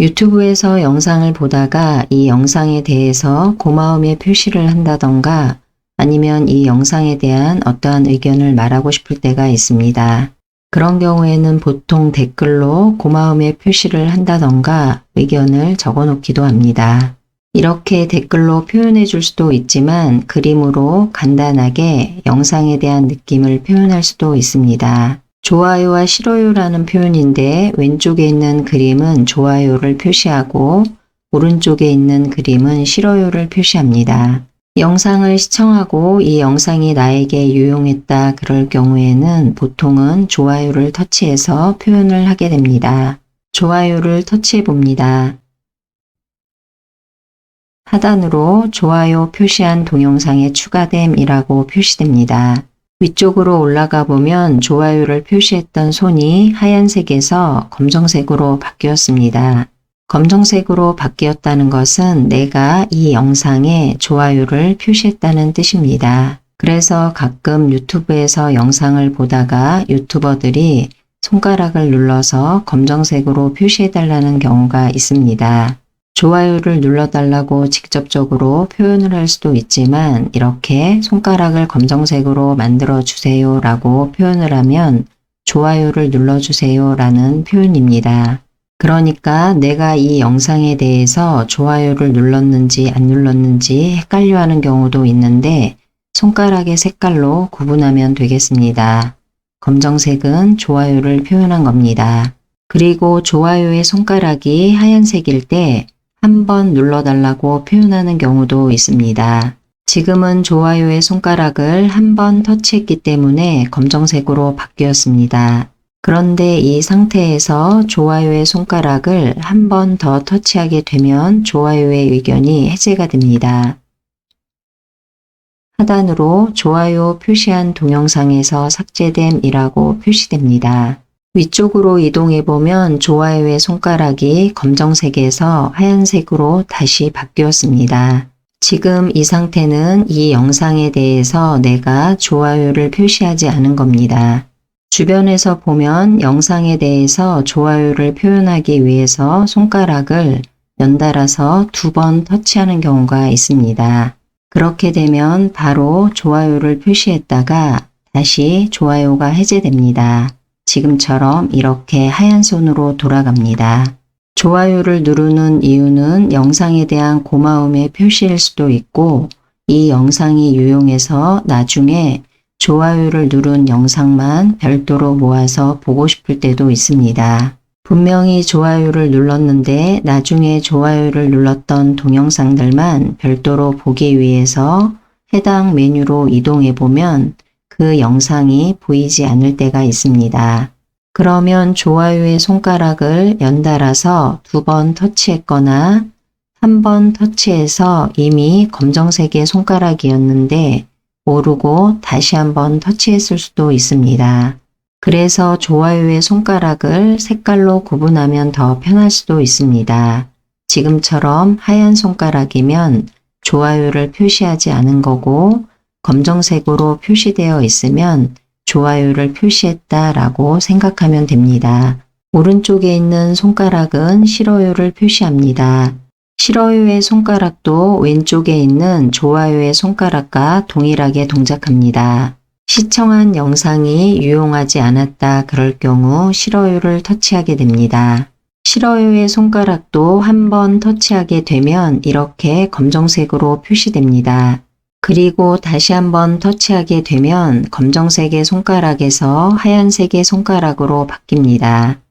유튜브에서 영상을 보다가 이 영상에 대해서 고마움의 표시를 한다던가 아니면 이 영상에 대한 어떠한 의견을 말하고 싶을 때가 있습니다. 그런 경우에는 보통 댓글로 고마움의 표시를 한다던가 의견을 적어 놓기도 합니다. 이렇게 댓글로 표현해 줄 수도 있지만 그림으로 간단하게 영상에 대한 느낌을 표현할 수도 있습니다. 좋아요와 싫어요라는 표현인데 왼쪽에 있는 그림은 좋아요를 표시하고 오른쪽에 있는 그림은 싫어요를 표시합니다. 영상을 시청하고 이 영상이 나에게 유용했다 그럴 경우에는 보통은 좋아요를 터치해서 표현을 하게 됩니다. 좋아요를 터치해 봅니다. 하단으로 좋아요 표시한 동영상에 추가됨이라고 표시됩니다. 위쪽으로 올라가 보면 좋아요를 표시했던 손이 하얀색에서 검정색으로 바뀌었습니다. 검정색으로 바뀌었다는 것은 내가 이 영상에 좋아요를 표시했다는 뜻입니다. 그래서 가끔 유튜브에서 영상을 보다가 유튜버들이 손가락을 눌러서 검정색으로 표시해달라는 경우가 있습니다. 좋아요를 눌러달라고 직접적으로 표현을 할 수도 있지만 이렇게 손가락을 검정색으로 만들어 주세요 라고 표현을 하면 좋아요를 눌러주세요 라는 표현입니다. 그러니까 내가 이 영상에 대해서 좋아요를 눌렀는지 안 눌렀는지 헷갈려 하는 경우도 있는데 손가락의 색깔로 구분하면 되겠습니다. 검정색은 좋아요를 표현한 겁니다. 그리고 좋아요의 손가락이 하얀색일 때 한번 눌러달라고 표현하는 경우도 있습니다. 지금은 좋아요의 손가락을 한 번 터치했기 때문에 검정색으로 바뀌었습니다. 그런데 이 상태에서 좋아요의 손가락을 한 번 더 터치하게 되면 좋아요의 의견이 해제가 됩니다. 하단으로 좋아요 표시한 동영상에서 삭제됨이라고 표시됩니다. 위쪽으로 이동해 보면 좋아요의 손가락이 검정색에서 하얀색으로 다시 바뀌었습니다. 지금 이 상태는 이 영상에 대해서 내가 좋아요를 표시하지 않은 겁니다. 주변에서 보면 영상에 대해서 좋아요를 표현하기 위해서 손가락을 연달아서 두 번 터치하는 경우가 있습니다. 그렇게 되면 바로 좋아요를 표시했다가 다시 좋아요가 해제됩니다. 지금처럼 이렇게 하얀 손으로 돌아갑니다. 좋아요를 누르는 이유는 영상에 대한 고마움의 표시일 수도 있고 이 영상이 유용해서 나중에 좋아요를 누른 영상만 별도로 모아서 보고 싶을 때도 있습니다. 분명히 좋아요를 눌렀는데 나중에 좋아요를 눌렀던 동영상들만 별도로 보기 위해서 해당 메뉴로 이동해 보면 그 영상이 보이지 않을 때가 있습니다. 그러면 좋아요의 손가락을 연달아서 두 번 터치했거나 한 번 터치해서 이미 검정색의 손가락이었는데 모르고 다시 한번 터치했을 수도 있습니다. 그래서 좋아요의 손가락을 색깔로 구분하면 더 편할 수도 있습니다. 지금처럼 하얀 손가락이면 좋아요를 표시하지 않은 거고 검정색으로 표시되어 있으면 좋아요를 표시했다라고 생각하면 됩니다. 오른쪽에 있는 손가락은 싫어요를 표시합니다. 싫어요의 손가락도 왼쪽에 있는 좋아요의 손가락과 동일하게 동작합니다. 시청한 영상이 유용하지 않았다 그럴 경우 싫어요를 터치하게 됩니다. 싫어요의 손가락도 한 번 터치하게 되면 이렇게 검정색으로 표시됩니다. 그리고 다시 한번 터치하게 되면 검정색의 손가락에서 하얀색의 손가락으로 바뀝니다.